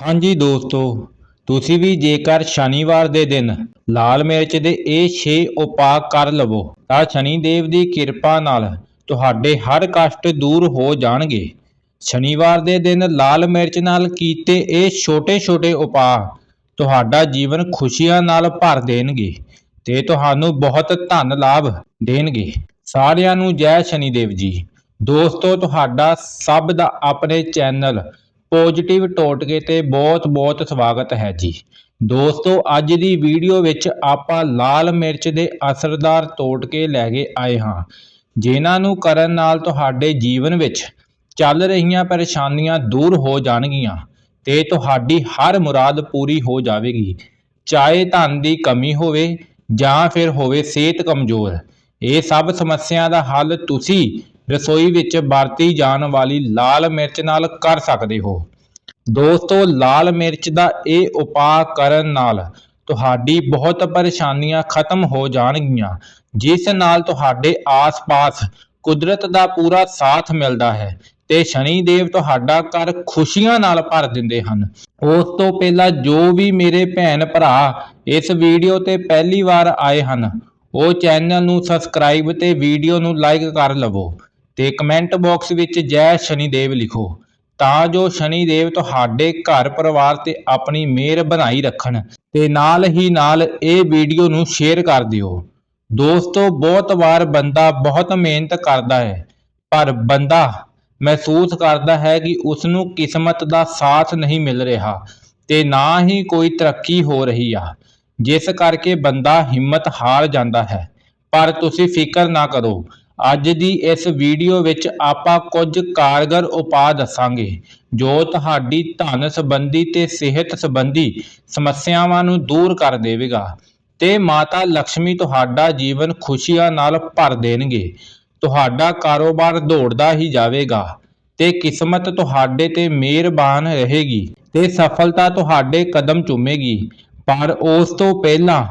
ਹਾਂਜੀ ਦੋਸਤੋ, ਤੁਸੀਂ ਵੀ ਜੇਕਰ ਸ਼ਨੀਵਾਰ ਦੇ ਦਿਨ ਲਾਲ ਮਿਰਚ ਦੇ ਇਹ 6 ਉਪਾਅ ਕਰ ਲਵੋ, ਤਾਂ ਸ਼ਨੀ ਦੇਵ ਦੀ ਕਿਰਪਾ ਨਾਲ ਤੁਹਾਡੇ ਹਰ ਕਸ਼ਟ ਦੂਰ ਹੋ ਜਾਣਗੇ। ਸ਼ਨੀਵਾਰ ਦੇ ਦਿਨ ਲਾਲ ਮਿਰਚ ਨਾਲ ਕੀਤੇ ਇਹ ਛੋਟੇ-ਛੋਟੇ ਉਪਾਅ ਤੁਹਾਡਾ ਜੀਵਨ ਖੁਸ਼ੀਆਂ ਨਾਲ ਭਰ ਦੇਣਗੇ ਤੇ ਤੁਹਾਨੂੰ ਬਹੁਤ ਧਨ ਲਾਭ ਦੇਣਗੇ। ਸਾਰਿਆਂ ਨੂੰ ਜੈ ਸ਼ਨੀ ਦੇਵ ਜੀ। ਦੋਸਤੋ, ਤੁਹਾਡਾ ਸਭ ਦਾ ਆਪਣੇ ਚੈਨਲ ਪੋਜ਼ਿਟਿਵ ਟੋਟਕੇ ਤੇ ਬਹੁਤ-ਬਹੁਤ ਸਵਾਗਤ ਹੈ ਜੀ। ਦੋਸਤੋ, ਅੱਜ ਦੀ ਵੀਡੀਓ ਵਿੱਚ ਆਪਾਂ ਲਾਲ ਮਿਰਚ ਦੇ ਅਸਰਦਾਰ ਟੋਟਕੇ ਲੈ ਕੇ ਆਏ ਹਾਂ। ਜਿਨ੍ਹਾਂ ਨੂੰ ਕਰਨ ਨਾਲ ਤੁਹਾਡੇ ਜੀਵਨ ਵਿੱਚ ਚੱਲ ਰਹੀਆਂ ਪਰੇਸ਼ਾਨੀਆਂ ਦੂਰ ਹੋ ਜਾਣਗੀਆਂ ਤੇ ਤੁਹਾਡੀ ਹਰ ਮੁਰਾਦ ਪੂਰੀ ਹੋ ਜਾਵੇਗੀ। ਚਾਹੇ ਧਨ ਦੀ ਕਮੀ ਹੋਵੇ ਜਾਂ ਫਿਰ ਹੋਵੇ ਸਿਹਤ ਕਮਜ਼ੋਰ, ਇਹ ਸਭ ਸਮੱਸਿਆ ਦਾ ਹੱਲ ਤੁਸੀਂ ਰਸੋਈ ਵਿੱਚ ਵਰਤੀ ਜਾਣ ਵਾਲੀ ਲਾਲ ਮਿਰਚ ਨਾਲ ਕਰ ਸਕਦੇ ਹੋ। ਦੋਸਤੋ, ਲਾਲ ਮਿਰਚ ਦਾ ਇਹ ਉਪਾਅ ਕਰਨ ਨਾਲ ਤੁਹਾਡੀ ਬਹੁਤ ਪਰੇਸ਼ਾਨੀਆਂ ਖਤਮ ਹੋ ਜਾਣਗੀਆਂ, ਜਿਸ ਨਾਲ ਤੁਹਾਡੇ ਆਸ-ਪਾਸ ਕੁਦਰਤ ਦਾ ਪੂਰਾ ਸਾਥ ਮਿਲਦਾ ਹੈ ਤੇ ਸ਼ਨੀ ਦੇਵ ਤੁਹਾਡਾ ਘਰ ਖੁਸ਼ੀਆਂ ਨਾਲ ਭਰ ਦਿੰਦੇ ਹਨ। ਉਸ ਤੋਂ ਪਹਿਲਾਂ ਜੋ ਵੀ ਮੇਰੇ ਭੈਣ ਭਰਾ ਇਸ ਵੀਡੀਓ ਤੇ ਪਹਿਲੀ ਵਾਰ ਆਏ ਹਨ, ਉਹ ਚੈਨਲ ਨੂੰ ਸਬਸਕ੍ਰਾਈਬ ਤੇ ਵੀਡੀਓ ਨੂੰ ਲਾਈਕ ਕਰ ਲਵੋ। ਤੇ ਕਮੈਂਟ ਬਾਕਸ ਵਿੱਚ ਜੈ ਸ਼ਨੀ ਦੇਵ ਲਿਖੋ, ਤਾਂ ਜੋ ਸ਼ਨੀ ਦੇਵ ਤੁਹਾਡੇ ਘਰ ਪਰਿਵਾਰ ਤੇ ਆਪਣੀ ਮਿਹਰ ਬਣਾਈ ਰੱਖਣ ਤੇ ਨਾਲ ਹੀ ਨਾਲ ਇਹ ਵੀਡੀਓ ਨੂੰ ਸ਼ੇਅਰ ਕਰ ਦਿਓ। ਦੋਸਤੋ, ਬਹੁਤ ਵਾਰ ਬੰਦਾ ਬਹੁਤ ਮਿਹਨਤ ਕਰਦਾ ਹੈ, ਪਰ ਬੰਦਾ ਮਹਿਸੂਸ ਕਰਦਾ ਹੈ ਕਿ ਉਸ ਨੂੰ ਕਿਸਮਤ ਦਾ ਸਾਥ ਨਹੀਂ ਮਿਲ ਰਿਹਾ ਤੇ ਨਾ ਹੀ ਕੋਈ ਤਰੱਕੀ ਹੋ ਰਹੀ ਆ, ਜਿਸ ਕਰਕੇ ਬੰਦਾ ਹਿੰਮਤ ਹਾਰ ਜਾਂਦਾ ਹੈ। ਪਰ ਤੁਸੀਂ ਫਿਕਰ ਨਾ ਕਰੋ ਅੱਜ ਦੀ ਇਸ ਵੀਡੀਓ ਵਿੱਚ ਆਪਾਂ ਕੁਝ ਕਾਰਗਰ ਉਪਾਅ ਦੱਸਾਂਗੇ, ਜੋ ਤੁਹਾਡੀ ਧਨ ਸੰਬੰਧੀ ਤੇ ਸਿਹਤ ਸੰਬੰਧੀ ਸਮੱਸਿਆਵਾਂ ਨੂੰ ਦੂਰ ਕਰ ਦੇਵੇਗਾ ਤੇ ਮਾਤਾ ਲక్ష్ਮੀ ਤੁਹਾਡਾ ਜੀਵਨ ਖੁਸ਼ੀਆਂ ਨਾਲ ਭਰ ਦੇਣਗੇ। ਤੁਹਾਡਾ ਕਾਰੋਬਾਰ ਦੌੜਦਾ ਹੀ ਜਾਵੇਗਾ ਤੇ ਕਿਸਮਤ ਤੁਹਾਡੇ ਤੇ ਮਿਹਰਬਾਨ ਰਹੇਗੀ ਤੇ ਸਫਲਤਾ ਤੁਹਾਡੇ ਕਦਮ ਚੁੰਮੇਗੀ। ਪਰ ਉਸ ਤੋਂ ਪਹਿਲਾਂ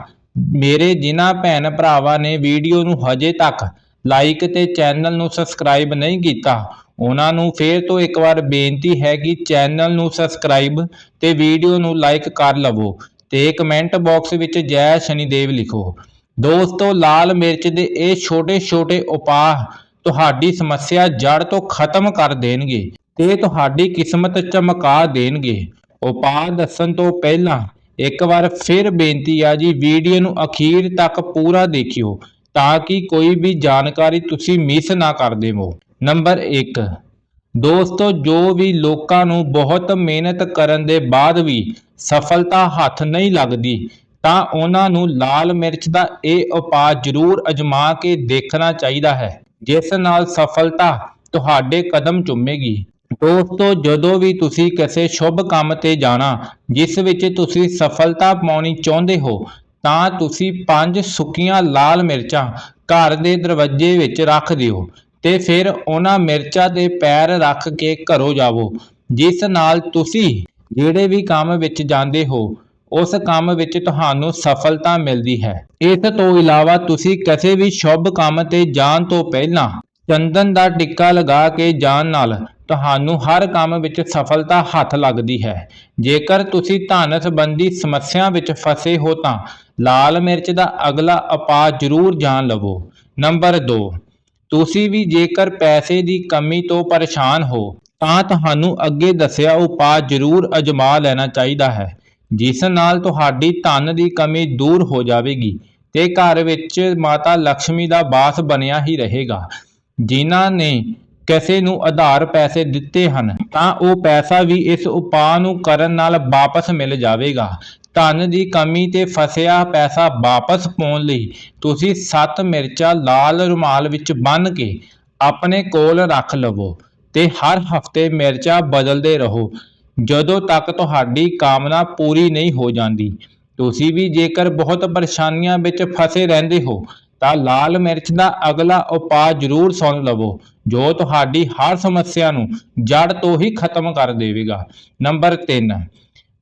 ਮੇਰੇ ਜਿਨ੍ਹਾਂ ਭੈਣ ਭਰਾਵਾਂ ਨੇ ਵੀਡੀਓ ਨੂੰ ਹਜੇ ਤੱਕ ਲਾਈਕ ਤੇ ਚੈਨਲ ਨੂੰ ਸਬਸਕ੍ਰਾਈਬ ਨਹੀਂ ਕੀਤਾ। ਉਹਨਾਂ ਨੂੰ ਫੇਰ ਤੋਂ ਇੱਕ ਵਾਰ ਬੇਨਤੀ ਹੈ ਕਿ ਚੈਨਲ ਨੂੰ ਸਬਸਕ੍ਰਾਈਬ ਤੇ ਵੀਡੀਓ ਨੂੰ ਲਾਈਕ ਕਰ ਲਵੋ ਤੇ ਕਮੈਂਟ ਬਾਕਸ ਵਿੱਚ ਜੈ ਸ਼ਨੀ ਲਿਖੋ। ਦੋਸਤੋ, ਲਾਲ ਮਿਰਚ ਦੇ ਇਹ ਛੋਟੇ-ਛੋਟੇ ਉਪਾਅ ਤੁਹਾਡੀ ਸਮੱਸਿਆ ਜੜ ਤੋਂ ਖਤਮ ਕਰ ਦੇਣਗੇ ਤੇ ਤੁਹਾਡੀ ਕਿਸਮਤ ਚਮਕਾ ਦੇਣਗੇ। ਉਪਾਅ ਦੱਸਣ ਤੋਂ ਪਹਿਲਾਂ ਇੱਕ ਵਾਰ ਫਿਰ ਬੇਨਤੀ ਆ ਜੀ ਵੀਡੀਓ ਨੂੰ ਅਖੀਰ ਤੱਕ ਪੂਰਾ ਦੇਖਿਓ। ਤਾਂ ਕਿ ਕੋਈ ਵੀ ਜਾਣਕਾਰੀ ਤੁਸੀਂ ਮਿਸ ਨਾ ਕਰ ਦੇਵੋ। ਨੰਬਰ 1 ਦੋਸਤੋ, ਜੋ ਵੀ ਲੋਕਾਂ ਨੂੰ ਬਹੁਤ ਮਿਹਨਤ ਕਰਨ ਦੇ ਬਾਅਦ ਵੀ ਸਫਲਤਾ ਹੱਥ ਨਹੀਂ ਲੱਗਦੀ, ਤਾਂ ਉਹਨਾਂ ਨੂੰ ਲਾਲ ਮਿਰਚ ਦਾ ਇਹ ਉਪਾਅ ਜ਼ਰੂਰ ਅਜਮਾ ਕੇ ਦੇਖਣਾ ਚਾਹੀਦਾ ਹੈ, ਜਿਸ ਨਾਲ ਸਫਲਤਾ ਤੁਹਾਡੇ ਕਦਮ ਚੁੰਮੇਗੀ। ਦੋਸਤੋ, ਜਦੋਂ ਵੀ ਤੁਸੀਂ ਕਿਸੇ ਸ਼ੁਭ ਕੰਮ ਤੇ ਜਾਣਾ, ਜਿਸ ਵਿੱਚ ਤੁਸੀਂ ਸਫਲਤਾ ਪਾਉਣੀ ਚਾਹੁੰਦੇ ਹੋ ਤਾਂ ਤੁਸੀਂ ਪੰਜ ਸੁੱਕੀਆਂ ਲਾਲ ਮਿਰਚਾਂ ਘਰ ਦੇ ਦਰਵਾਜ਼ੇ ਵਿੱਚ ਰੱਖ ਦਿਓ ਤੇ ਫਿਰ ਉਹਨਾਂ ਮਿਰਚਾਂ ਦੇ ਪੈਰ ਰੱਖ ਕੇ ਘਰੋਂ ਜਾਵੋ। ਜਿਸ ਨਾਲ ਤੁਸੀਂ ਜਿਹੜੇ ਵੀ ਕੰਮ ਵਿੱਚ ਜਾਂਦੇ ਹੋ, ਉਸ ਕੰਮ ਵਿੱਚ ਤੁਹਾਨੂੰ ਸਫਲਤਾ ਮਿਲਦੀ ਹੈ। ਇਸ ਤੋਂ ਇਲਾਵਾ ਤੁਸੀਂ ਕਿਸੇ ਵੀ ਸ਼ੁਭ ਕੰਮ ਤੇ ਜਾਣ ਤੋਂ ਪਹਿਲਾਂ ਚੰਦਨ ਦਾ ਟਿੱਕਾ ਲਗਾ ਕੇ ਜਾਣ ਨਾਲ ਤੁਹਾਨੂੰ ਹਰ ਕੰਮ ਵਿੱਚ ਸਫਲਤਾ ਹੱਥ ਲੱਗਦੀ ਹੈ। ਜੇਕਰ ਤੁਸੀਂ ਧਨ ਸੰਬੰਧੀ ਸਮੱਸਿਆ ਵਿੱਚ ਫਸੇ ਹੋ ਤਾਂ ਲਾਲ ਮਿਰਚ ਦਾ ਅਗਲਾ ਉਪਾਅ ਜ਼ਰੂਰ ਜਾਣ ਲਵੋ। ਨੰਬਰ 2 ਤੁਸੀਂ ਵੀ ਜੇਕਰ ਪੈਸੇ ਦੀ ਕਮੀ ਤੋਂ ਪਰੇਸ਼ਾਨ ਹੋ, ਤਾਂ ਤੁਹਾਨੂੰ ਅੱਗੇ ਦੱਸਿਆ ਉਪਾਅ ਜ਼ਰੂਰ ਅਜਮਾ ਲੈਣਾ ਚਾਹੀਦਾ ਹੈ, ਜਿਸ ਨਾਲ ਤੁਹਾਡੀ ਧਨ ਦੀ ਕਮੀ ਦੂਰ ਹੋ ਜਾਵੇਗੀ ਤੇ ਘਰ ਵਿੱਚ ਮਾਤਾ ਲక్ష్ਮੀ ਦਾ ਬਾਸ ਬਣਿਆ ਹੀ ਰਹੇਗਾ, ਜਿਨ੍ਹਾਂ ਨੇ ਕਿਸੇ ਨੂੰ ਆਧਾਰ ਪੈਸੇ ਦਿੱਤੇ ਹਨ, ਤਾਂ ਉਹ ਪੈਸਾ ਵੀ ਇਸ ਉਪਾਅ ਨੂੰ ਕਰਨ ਨਾਲ ਵਾਪਸ ਮਿਲ ਜਾਵੇਗਾ। ਧਨ ਦੀ ਕਮੀ ਤੇ ਫਸਿਆ ਪੈਸਾ ਵਾਪਸ ਪਾਉਣ ਲਈ ਤੁਸੀਂ 7 ਮਿਰਚਾਂ ਲਾਲ ਰੁਮਾਲ ਵਿੱਚ ਬੰਨ੍ਹ ਕੇ ਆਪਣੇ ਕੋਲ ਰੱਖ ਲਵੋ ਤੇ ਹਰ ਹਫ਼ਤੇ ਮਿਰਚਾਂ ਬਦਲਦੇ ਰਹੋ। ਜਦੋਂ ਤੱਕ ਤੁਹਾਡੀ ਕਾਮਨਾ ਪੂਰੀ ਨਹੀਂ ਹੋ ਜਾਂਦੀ, ਤੁਸੀਂ ਵੀ ਜੇਕਰ ਬਹੁਤ ਪਰੇਸ਼ਾਨੀਆਂ ਵਿੱਚ ਫਸੇ ਰਹਿੰਦੇ ਹੋ ਤਾਂ ਲਾਲ ਮਿਰਚ ਦਾ ਅਗਲਾ ਉਪਾਅ ਜ਼ਰੂਰ ਸੁਣ ਲਵੋ, ਜੋ ਤੁਹਾਡੀ ਹਰ ਸਮੱਸਿਆ ਨੂੰ ਜੜ ਤੋਂ ਹੀ ਖਤਮ ਕਰ ਦੇਵੇਗਾ। ਨੰਬਰ 3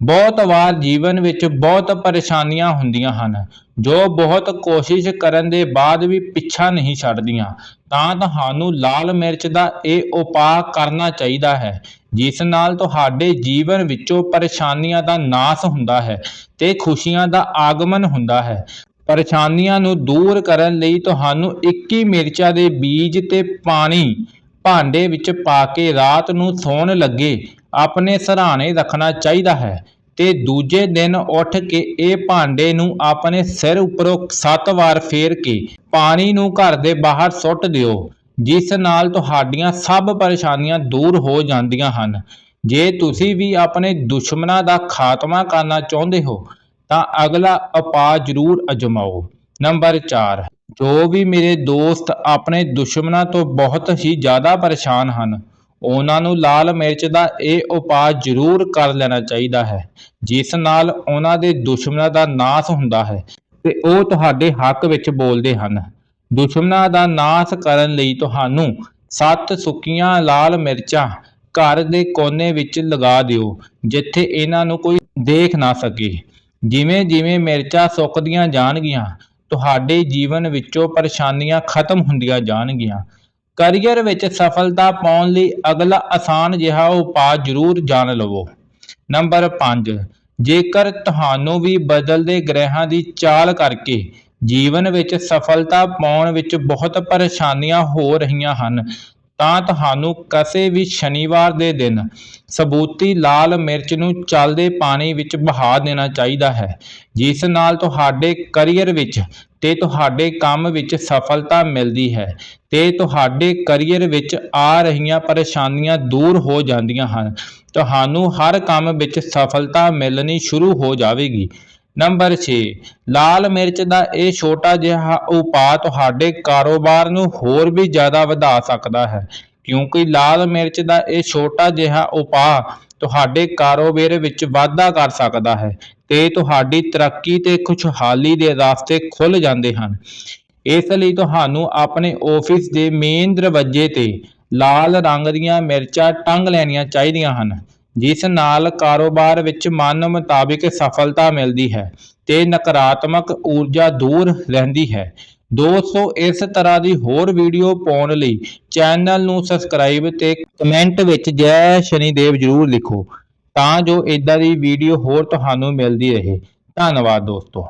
ਬਹੁਤ ਵਾਰ ਜੀਵਨ ਵਿੱਚ ਬਹੁਤ ਪਰੇਸ਼ਾਨੀਆਂ ਹੁੰਦੀਆਂ ਹਨ, ਜੋ ਬਹੁਤ ਕੋਸ਼ਿਸ਼ ਕਰਨ ਦੇ ਬਾਅਦ ਵੀ ਪਿੱਛਾ ਨਹੀਂ ਛੱਡਦੀਆਂ। ਤਾਂ ਤੁਹਾਨੂੰ ਲਾਲ ਮਿਰਚ ਦਾ ਇਹ ਉਪਾਅ ਕਰਨਾ ਚਾਹੀਦਾ ਹੈ, ਜਿਸ ਨਾਲ ਤੁਹਾਡੇ ਜੀਵਨ ਵਿੱਚੋਂ ਪਰੇਸ਼ਾਨੀਆਂ ਦਾ ਨਾਸ ਹੁੰਦਾ ਹੈ ਤੇ ਖੁਸ਼ੀਆਂ ਦਾ ਆਗਮਨ ਹੁੰਦਾ ਹੈ। ਪਰੇਸ਼ਾਨੀਆਂ ਨੂੰ ਦੂਰ ਕਰਨ ਲਈ ਤੁਹਾਨੂੰ 21 ਮਿਰਚਾਂ ਦੇ ਬੀਜ ਤੇ ਪਾਣੀ ਭਾਂਡੇ ਵਿੱਚ ਪਾ ਕੇ ਰਾਤ ਨੂੰ ਸੌਣ ਲੱਗੇ। ਆਪਣੇ ਸਰਾਣੇ ਰੱਖਣਾ ਚਾਹੀਦਾ ਹੈ ਤੇ ਦੂਜੇ ਦਿਨ ਉੱਠ ਕੇ ਇਹ ਭਾਂਡੇ ਨੂੰ ਆਪਣੇ ਸਿਰ ਉੱਪਰੋਂ 7 ਵਾਰ ਫੇਰ ਕੇ ਪਾਣੀ ਨੂੰ ਘਰ ਦੇ ਬਾਹਰ ਸੁੱਟ ਦਿਓ, ਜਿਸ ਨਾਲ ਤੁਹਾਡੀਆਂ ਸਭ ਪਰੇਸ਼ਾਨੀਆਂ ਦੂਰ ਹੋ ਜਾਂਦੀਆਂ ਹਨ। ਜੇ ਤੁਸੀਂ ਵੀ ਆਪਣੇ ਦੁਸ਼ਮਣਾਂ ਦਾ ਖਾਤਮਾ ਕਰਨਾ ਚਾਹੁੰਦੇ ਹੋ ਤਾਂ ਅਗਲਾ ਉਪਾਅ ਜ਼ਰੂਰ ਅਜਮਾਓ। ਨੰਬਰ 4 ਜੋ ਵੀ ਮੇਰੇ ਦੋਸਤ ਆਪਣੇ ਦੁਸ਼ਮਣਾਂ ਤੋਂ ਬਹੁਤ ਹੀ ਜ਼ਿਆਦਾ ਪਰੇਸ਼ਾਨ ਹਨ, ਉਹਨਾਂ ਨੂੰ ਲਾਲ ਮਿਰਚ ਦਾ ਇਹ ਉਪਾਅ ਜ਼ਰੂਰ ਕਰ ਲੈਣਾ ਚਾਹੀਦਾ ਹੈ, ਜਿਸ ਨਾਲ ਉਹਨਾਂ ਦੇ ਦੁਸ਼ਮਣਾਂ ਦਾ ਨਾਸ ਹੁੰਦਾ ਹੈ ਤੇ ਉਹ ਤੁਹਾਡੇ ਹੱਕ ਵਿੱਚ ਬੋਲਦੇ ਹਨ। ਦੁਸ਼ਮਣਾਂ ਦਾ ਨਾਸ ਕਰਨ ਲਈ ਤੁਹਾਨੂੰ ਸੱਤ ਸੁੱਕੀਆਂ ਲਾਲ ਮਿਰਚਾਂ ਘਰ ਦੇ ਕੋਨੇ ਵਿੱਚ ਲਗਾ ਦਿਓ, ਜਿੱਥੇ ਇਹਨਾਂ ਨੂੰ ਕੋਈ ਦੇਖ ਨਾ ਸਕੇ। ਜਿਵੇਂ ਜਿਵੇਂ ਮਿਰਚਾਂ ਸੁੱਕਦੀਆਂ ਜਾਣਗੀਆਂ, ਤੁਹਾਡੇ ਜੀਵਨ ਵਿੱਚੋਂ ਪਰੇਸ਼ਾਨੀਆਂ ਖਤਮ ਹੁੰਦੀਆਂ ਜਾਣਗੀਆਂ। ਕਰੀਅਰ ਵਿੱਚ ਸਫਲਤਾ ਪਾਉਣ ਲਈ ਅਗਲਾ ਆਸਾਨ ਜਿਹਾ ਉਪਾਅ ਜ਼ਰੂਰ ਜਾਣ ਲਵੋ। ਨੰਬਰ 5 ਜੇਕਰ ਤੁਹਾਨੂੰ ਵੀ ਬਦਲਦੇ ਗ੍ਰਹਿਾਂ ਦੀ ਚਾਲ ਕਰਕੇ ਜੀਵਨ ਵਿੱਚ ਸਫਲਤਾ ਪਾਉਣ ਵਿੱਚ ਬਹੁਤ ਪਰੇਸ਼ਾਨੀਆਂ ਹੋ ਰਹੀਆਂ ਹਨ ਤਾਂ ਤੁਹਾਨੂੰ ਕਿਸੇ ਵੀ ਸ਼ਨੀਵਾਰ ਦੇ ਦਿਨ ਸਬੂਤੀ ਲਾਲ ਮਿਰਚ ਨੂੰ ਚੱਲਦੇ ਪਾਣੀ ਵਿੱਚ ਬਹਾ ਦੇਣਾ ਚਾਹੀਦਾ ਹੈ, ਜਿਸ ਨਾਲ ਤੁਹਾਡੇ ਕਰੀਅਰ ਵਿੱਚ ਤੇ ਤੁਹਾਡੇ ਕੰਮ ਵਿੱਚ ਸਫਲਤਾ ਮਿਲਦੀ ਹੈ ਤੇ ਤੁਹਾਡੇ ਕਰੀਅਰ ਵਿੱਚ ਆ ਰਹੀਆਂ ਪਰੇਸ਼ਾਨੀਆਂ ਦੂਰ ਹੋ ਜਾਂਦੀਆਂ ਹਨ। ਤੁਹਾਨੂੰ ਹਰ ਕੰਮ ਵਿੱਚ ਸਫਲਤਾ ਮਿਲਣੀ ਸ਼ੁਰੂ ਹੋ ਜਾਵੇਗੀ। ਨੰਬਰ 6 ਲਾਲ ਮਿਰਚ ਦਾ ਇਹ ਛੋਟਾ ਜਿਹਾ ਉਪਾਅ ਤੁਹਾਡੇ ਕਾਰੋਬਾਰ ਨੂੰ ਹੋਰ ਵੀ ਜ਼ਿਆਦਾ ਵਧਾ ਸਕਦਾ ਹੈ। ਕਿਉਂਕਿ ਲਾਲ ਮਿਰਚ ਦਾ ਇਹ ਛੋਟਾ ਜਿਹਾ ਉਪਾਅ ਤੁਹਾਡੇ ਕਾਰੋਬਾਰ ਵਿੱਚ ਵਾਧਾ ਕਰ ਸਕਦਾ ਹੈ ਤੇ ਤੁਹਾਡੀ ਤਰੱਕੀ ਤੇ ਖੁਸ਼ਹਾਲੀ ਦੇ ਰਸਤੇ ਖੁੱਲ ਜਾਂਦੇ ਹਨ। ਇਸ ਲਈ ਤੁਹਾਨੂੰ ਆਪਣੇ ਆਫਿਸ ਦੇ ਮੇਨ ਦਰਵਾਜ਼ੇ ਤੇ ਲਾਲ ਰੰਗ ਦੀਆਂ ਮਿਰਚਾਂ ਟੰਗ ਲੈਣੀਆਂ ਚਾਹੀਦੀਆਂ ਹਨ। ਜਿਸ ਨਾਲ ਕਾਰੋਬਾਰ ਵਿੱਚ ਮਨ ਮੁਤਾਬਿਕ ਸਫਲਤਾ ਮਿਲਦੀ ਹੈ ਤੇ ਨਕਾਰਾਤਮਕ ਊਰਜਾ ਦੂਰ ਰਹਿੰਦੀ ਹੈ। ਦੋਸਤੋ, ਇਸ ਤਰ੍ਹਾਂ ਦੀ ਹੋਰ ਵੀਡੀਓ ਪਾਉਣ ਲਈ ਚੈਨਲ ਨੂੰ ਸਬਸਕ੍ਰਾਈਬ ਤੇ ਕਮੈਂਟ ਵਿੱਚ ਜੈ ਸ਼ਨੀਦੇਵ ਜਰੂਰ ਲਿਖੋ ਤਾਂ ਜੋ ਇਦਾਂ ਦੀ ਵੀਡੀਓ ਹੋਰ ਤੁਹਾਨੂੰ ਮਿਲਦੀ ਰਹੇ। ਧੰਨਵਾਦ ਦੋਸਤੋ।